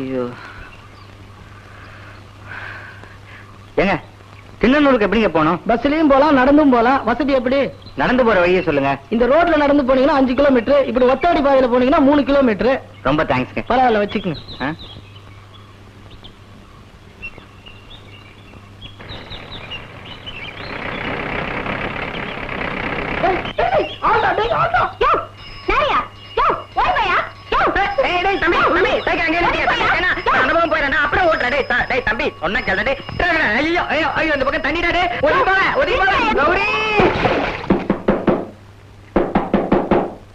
ஐயோ. ஏங்க திண்ணனூருக்கு எப்படிங்க போகணும்? பஸ்லயும் போலாம் நடந்தும் போலாம். வசதி எப்படி? நடந்து போற வழியை சொல்லுங்க. இந்த ரோட்ல நடந்து போனீங்கன்னா அஞ்சு கிலோமீட்டர். இப்படி ஒத்தாடி பாதையில போனீங்கன்னா மூணு கிலோமீட்டர். ரொம்ப தேங்க்ஸ்ங்க பரவாயில்ல வச்சுக்கோங்க. ஆ? அனுபவம் போயிடா அப்புறம் ஓட்டுறா டேய் தம்பி சொன்ன கேளு டேய். டேய், ஐயோ ஐயோ ஐயோ இந்த பக்கம் தண்ணிடா டேய். ஒதுங்கி போங்க ஒதுங்கி போங்க கௌரி.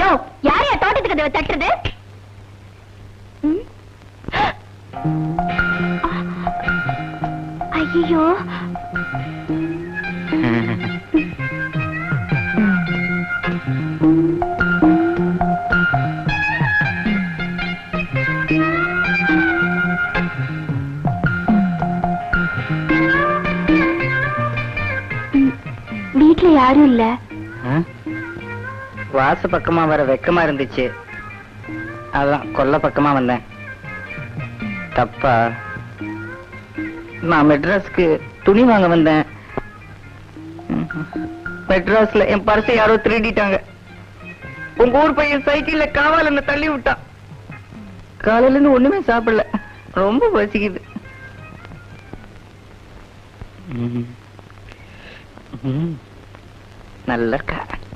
யோ யார் யா தோட்டத்துக்கு கதவை தட்டுறது? ஐயோ. வீட்ல யாரும் இல்ல? வாச பக்கமா வர வெக்கமா இருந்துச்சு அதான் கொல்ல பக்கமா வந்தேன் தப்பா நான் மெட்ராஸ்க்கு துணி வாங்க வந்தேன். மெட்ராஸ்ல என் பர்ஸை யாரோ திருடிட்டாங்க உங்க ஊர் பையன் சைக்கிள்ல காவால என்ன தள்ளி விட்டான் காலையில இருந்து ஒண்ணுமே சாப்பிடல ரொம்ப பசிக்குது ம். ம். நல்ல காரன்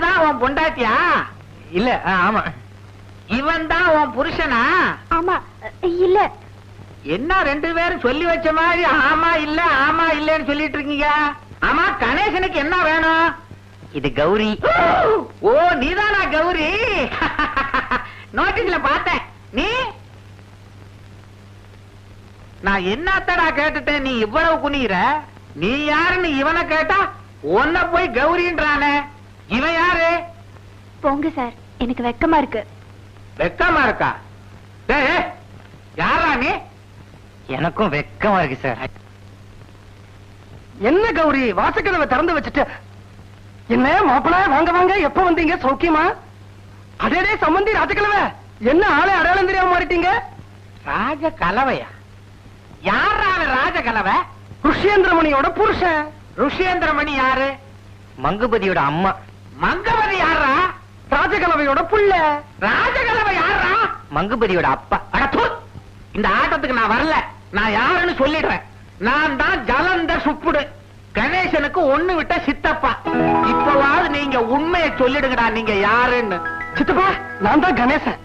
இவதான் உன் பொண்டாட்டியா? இல்ல ஆமா. இவன் தான் உன் புருஷனா? ஆமா இல்ல. என்ன ரெண்டு பேரும் சொல்லி வச்ச மாதிரி ஆமா இல்ல ஆமா இல்லன்னு சொல்லிட்டு இருக்கீங்க? ஆமா கணேசனுக்கு என்ன வேணும்? இது கௌரி. ஓ நீதானா கௌரி? நோட்டீஸ்ல பார்த்தேன். நீ? நான் என்னத்தடா கேட்டுட்டேன் நீ இவ்வளவு குனிகிற நீ யாருன்னு இவனை கேட்டா உன்னை போய் கௌரின்றானே. இவன் யாரு? போங்க சார் எனக்கு வெக்கமா இருக்கு. வெக்கமா இருக்கா? யாரா நீ? எனக்கும் வெக்கமா இருக்கு சார். என்ன கௌரி வாசக்கதவை திறந்து வச்சுட்டு? என்ன மாப்பிள வாங்க வாங்க எப்ப வந்தீங்க சௌக்கியமா? அதே சம்பந்தி ராஜக்கிழமை என்ன ஆளே அடையாளம் தெரியாம மாறிட்டீங்க? ராஜ கலவையா யாரா அவன் ராஜ கலவை ருஷ்யேந்திரமணியோட புருஷன். ருஷேந்திரமணி யாரு? மங்குபதியோட அம்மா. மங்கவதி யாரா ராஜகலவையோட புள்ள. ராஜகலவை யாரா மங்குபதியோட அப்பா. அட தூ. இந்த ஆட்டத்துக்கு நான் வரல. நான் யாருன்னு சொல்லிடுறேன். நான் தான் ஜலந்த சுப்புடு. கணேசனுக்கு ஒண்ணு விட்ட சித்தப்பா. இப்பவாவது நீங்க உண்மையை சொல்லிடுங்கடா நீங்க யாருன்னு. சித்தப்பா நான் தான் கணேசன்.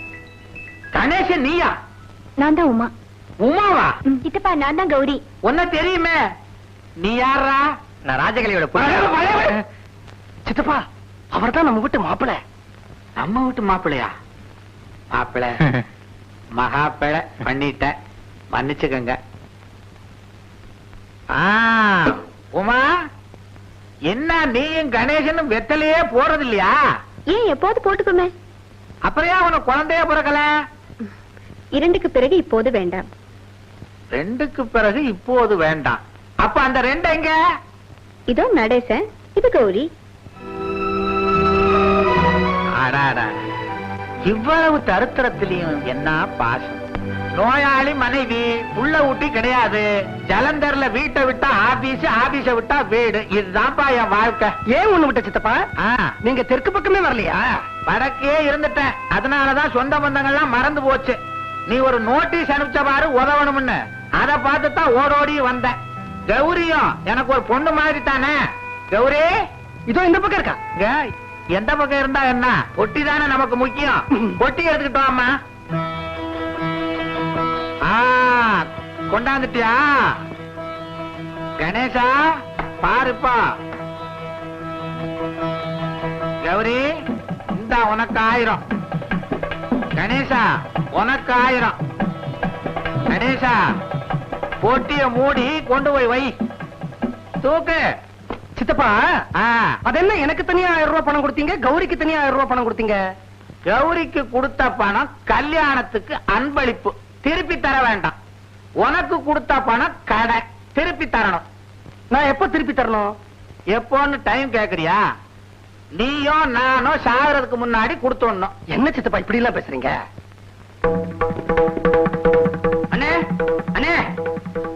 கணேசன் நீயா? நான் தான் உமா. உமாவா? சித்தப்பா நான் தான் கௌரி. உன்ன தெரியுமே. நீ யாரா நான் ராஜகலையோட வளைவு, சித்தப்பா அவர்தான் நம்ம வீட்டு மாப்பிள. நம்ம வீட்டு மாப்பிள்ளையா? மாப்பிள்ளை மகாப்பிழை பண்ணிட்ட. மன்னிச்சுக்கங்க. உமா என்ன நீயும் கணேசனும் வெத்தலையே போறது இல்லையா ஏன் எப்போது போட்டுக்கோமே? அப்புறம் ஏன் உனக்கு குழந்தைய பிறக்கல? இரண்டுக்கு பிறகு இப்போது வேண்டாம். ரெண்டுக்கு பிறகு இப்போது வேண்டாம். அப்ப அந்த ரெண்டு எங்க? இதோ நடேசன் இது கௌரி அடாடா. இவ்வளவு தருத்திரத்திலையும் என்ன பாசம்? நோயாளி மனைவி புள்ள ஊட்டி கிடையாது. ஜலந்தர்ல வீட்டை விட்டா ஆபீஸ் ஆபீஸ விட்டா வீடு. இதுதான்ப்பா என் வாழ்க்கை. ஏன் ஒண்ணு விட்ட சித்தப்பா? நீங்க தெற்கு பக்கமே வரலையா? வடக்கே இருந்துட்டேன். அதனாலதான் சொந்த பந்தங்கள்லாம் மறந்து போச்சு. நீ ஒரு நோட்டீஸ் அனுப்பிச்ச பாரு உதவணும்னு. அத பார்த்து தான் ஓடோடி வந்தேன். கௌரியும் எனக்கு ஒரு பொண்ணு மாதிரி தானே. கௌரி? இதோ இந்த பக்கம் இருக்கா? எந்த பக்கம் இருந்தா என்ன? பொட்டி தானே நமக்கு முக்கியம். பொட்டி எடுத்துக்கிட்டோம் அம்மா ஆ, கொண்டாந்துட்டியா? கணேசா பாருப்பா. கௌரி இந்தா உனக்கு ஆயிரம். கணேசா உனக்கு ஆயிரம். கணேசா பொட்டிய மூடி கொண்டு போய் வை. தூக்கு. சித்தப்பா ஆ, அது என்ன எனக்கு தனியா ஆயிரம் ரூபாய் பணம் கொடுத்தீங்க? கௌரிக்கு தனியா ஆயிரம் ரூபாய் பணம் கொடுத்தீங்க? கௌரிக்கு கொடுத்த பணம் கல்யாணத்துக்கு அன்பளிப்பு. திருப்பி தர வேண்டாம். உனக்கு கொடுத்த பணம் கடை. திருப்பி தரணும். நான் எப்ப திருப்பி தரணும்? எப்போன்னு டைம் கேக்குறியா? நீயும் நானும் சாகுறதுக்கு முன்னாடி கொடுத்துடணும். என்ன சித்தப்பா இப்படி எல்லாம் பேசுறீங்க? அண்ணே அண்ணே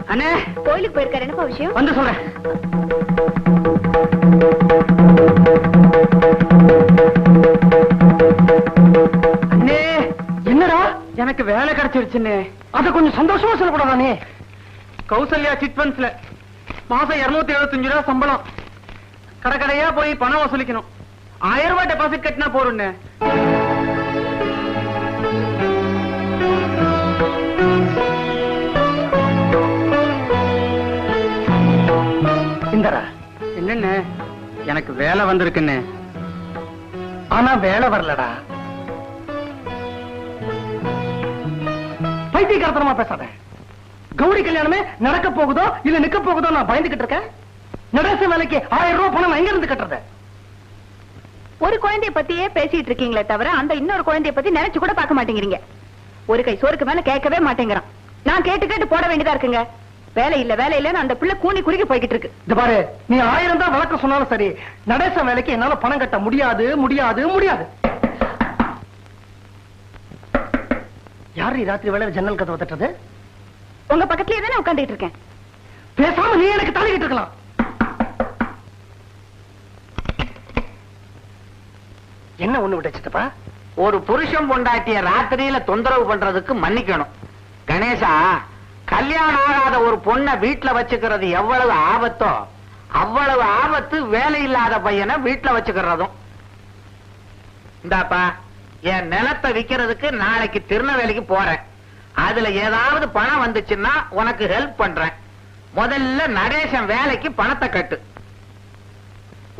அண்ணே. கோயிலுக்கு போயிருக்காரு. என்னப்பா விஷயம்? வந்து சொல்றேன். எனக்கு வேலை கிடைச்சிருச்சுன்னு அத கொஞ்சம் சந்தோஷமா சொல்லக்கூடாதானே கௌசல்யா சிட் ஃபண்ட்ஸ்ல மாசம் இருநூத்தி எழுபத்தஞ்சு ரூபா சம்பளம். கடை கடையா போய் பணம் வசூலிக்கணும். ஆயிரம் ரூபாய் டெபாசிட் கட்டினா போறோம்னு இந்தரா என்னன்னு எனக்கு வேலை வந்திருக்குன்னு ஆனா வேலை வரலடா. பைத்தியக்காரத்தனமா பேசாத. கௌரி கல்யாணமே நடக்க போகுதோ இல்ல நிக்க போகுதோ நான் பயந்துகிட்டு இருக்கேன்? நடேச வேலைக்கு ஆயிரம் ரூபாய் பணம் எங்க இருந்து கட்டுறது? ஒரு குழந்தைய பத்தியே பேசிட்டு இருக்கீங்களே தவிர அந்த இன்னொரு குழந்தைய பத்தி நினைச்சு கூட பார்க்க மாட்டேங்கிறீங்க. ஒரு கை சோறுக்கு மேல கேட்கவே மாட்டேங்கிறான். நான் கேட்டு கேட்டு போட வேண்டியதா இருக்குங்க. வேலை இல்ல வேலை இல்லன்னு அந்த பிள்ளை கூனி குறுகி போய்கிட்டு இருக்கு. இந்த பாரு நீ ஆயிரம் தான் விளக்கம் சொன்னாலும் சரி நடேச வேலைக்கு என்னால பணம் கட்ட முடியாது முடியாது முடியாது. யாரு ராத்திரி வேலை ஜன்னல் கதவை தட்டுறது? உங்க பக்கத்துலயே தானே உட்காந்துட்டு இருக்கேன். பேசாம நீ எனக்கு தலையிட்டு இருக்கலாம். என்ன ஒண்ணு விட்ட ஒரு புருஷன் பொண்டாட்டிய ராத்திரியில தொந்தரவு பண்றதுக்கு மன்னிக்கணும். கணேசா கல்யாணம் ஆகாத ஒரு பொண்ணை வீட்டுல வச்சுக்கிறது எவ்வளவு ஆபத்தோ அவ்வளவு ஆபத்து வேலை இல்லாத பையனை வீட்டுல வச்சுக்கிறதும். இந்தாப்பா என் நிலத்தை விக்கிறதுக்கு நாளைக்கு திருநெல்வேலிக்கு போறேன். அதுல ஏதாவது பணம் வந்துச்சுன்னா உனக்கு ஹெல்ப் பண்றேன். முதல்ல நடேசன் வேலைக்கு பணத்தை கட்டு.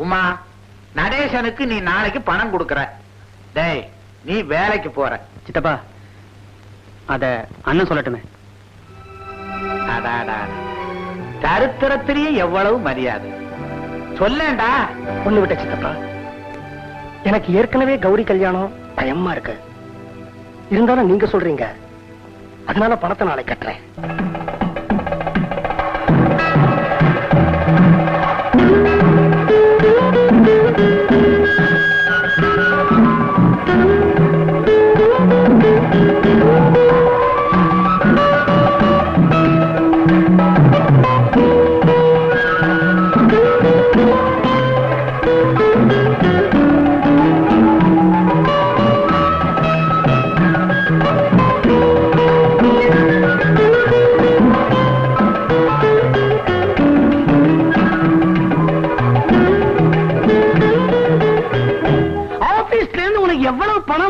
உமா நடேசனுக்கு நீ நாளைக்கு பணம் கொடுக்கற. டேய் நீ வேலைக்கு போற. சித்தப்பா அத அண்ணன் சொல்லட்டுமே. சரித்திரத்திலேயே எவ்வளவு மரியாதை. சொல்லேன்டா. ஒண்ணு விட்ட சித்தப்பா. எனக்கு ஏற்கனவே கௌரி கல்யாணம் பயமா இருக்கு. இருந்தாலும் நீங்க சொல்றீங்க. அதனால பணத்தை நாளை கட்டுறேன்.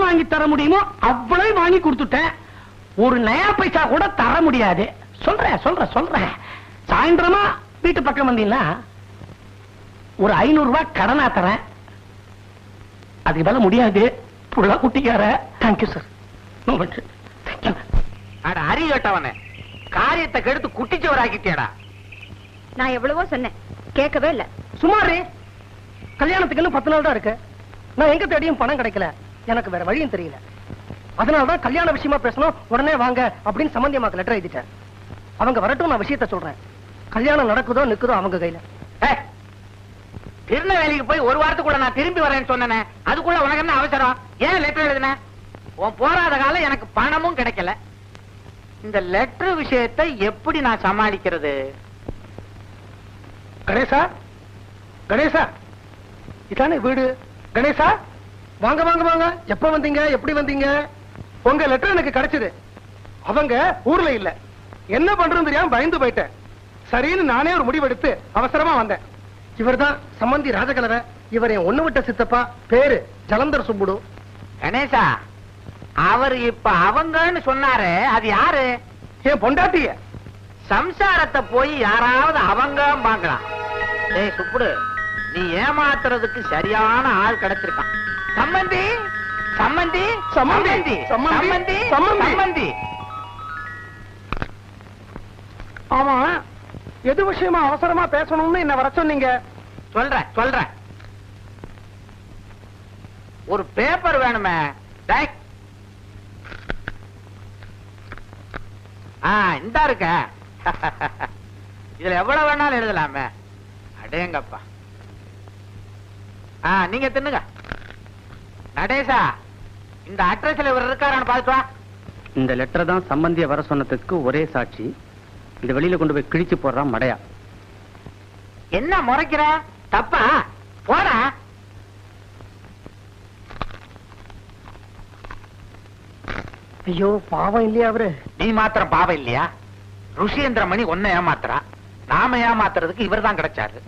வாங்கி தர முடியுமோ அவ்வளவு வாங்கி கொடுத்துட்டேன். ஒரு நயா பைசா கூட தர முடியாது. சொல்றேன் சொல்றேன் சொல்றேன். சாயந்தரமா வீட்டு பக்கம் வந்தீங்கன்னா ஒரு ஐநூறு ரூபாய் கடனா தரேன். அதுக்கு மேல முடியாது. புள்ள குட்டிக்கார. தேங்க்யூ சார் அட அறியட்டவனே காரியத்தை கெடுத்து குட்டிச்சவராக்கிட்டேடா நான் எவ்வளவோ சொன்னேன். கேட்கவே இல்ல. சுமாரு கல்யாணத்துக்கு இன்னும் பத்து நாள் தான் இருக்கு. நான் எங்க தேடியும் பணம் கிடைக்கல. எனக்கு வேற வழியும் தெரியல. அதனாலதான் கல்யாண விஷயமா பேசணும் உடனே வாங்க அப்படின்னு சம்பந்தியமாக்கு லெட்டர் எழுதிட்டேன். அவங்க வரட்டும் நான் விஷயத்த சொல்றேன். கல்யாணம் நடக்குதோ நிக்குதோ அவங்க கையில. ஏய், திருநெல்வேலிக்கு போய் ஒரு வாரத்துக்குள்ள நான் திரும்பி வரேன்னு சொன்னேனே அதுக்குள்ள உனக்கு என்ன அவசரம்? ஏன் லெட்டர் எழுதின? உன் போராத காலம் எனக்கு பணமும் கிடைக்கல. இந்த லெட்டர் விஷயத்தை எப்படி நான் சமாளிக்கிறது? கணேசா? கணேசா? இதானே வீடு? கணேசா? வாங்க வாங்க வாங்க. எப்ப வந்தீங்க? எப்படி வந்தீங்க? உங்க லெட்டர் எனக்கு கிடைச்சது. அவங்க ஊர்ல இல்ல. என்ன பண்றது தெரியாம பயந்து போயிட்டேன். சரின்னு நானே ஒரு முடிவெடுத்து அவசரமா வந்தேன். இவர்தான் சம்பந்தி ராஜகலவ. இவர் என் ஒண்ணு விட்ட சித்தப்பா. பேரு ஜலந்தர் சுப்புடு கணேசா அவர் இப்ப அவங்கன்னு சொன்னாரு அது யாரு? என் பொண்டாட்டிய. சம்சாரத்தை போய் யாராவது அவங்க பாக்கலாம் டேய் சுப்புடு. நீ ஏமாத்துறதுக்கு சரியான ஆள் கிடைச்சிருக்கான். சம்மந்தி சம்மந்தி சம்மந்தி, சம்மந்தி, சம்மந்தி ஆமா எது விஷயமா அவசரமா பேசணும்னு என்ன வர சொன்னீங்க? சொல்றேன் சொல்றேன். ஒரு பேப்பர் வேணுமே இந்தா இருக்க இதுல எவ்வளவு வேணாலும் எழுதலாமே. அடேங்கப்பா. நீங்க தின்னுங்க. நடேசா இந்த அட்ரஸ்ல இவர் இருக்காரான்னு பார்த்துட்டு வா. இந்த லெட்டர் தான் சம்பந்திய வர சொன்னதுக்கு ஒரே சாட்சி. இந்த வெளியில கொண்டு போய் கிழிச்சு போடுறான் மடையா. என்ன முறைக்கிற? தப்பா? போடா. ஐயோ பாவம் இல்லையா அவரு? நீ மாத்திரம் பாவம் இல்லையா? ருஷியந்திர மணி ஒன்ன ஏமாத்துறா? நாம ஏமாத்துறதுக்கு இவர்தான் கிடைச்சாரு.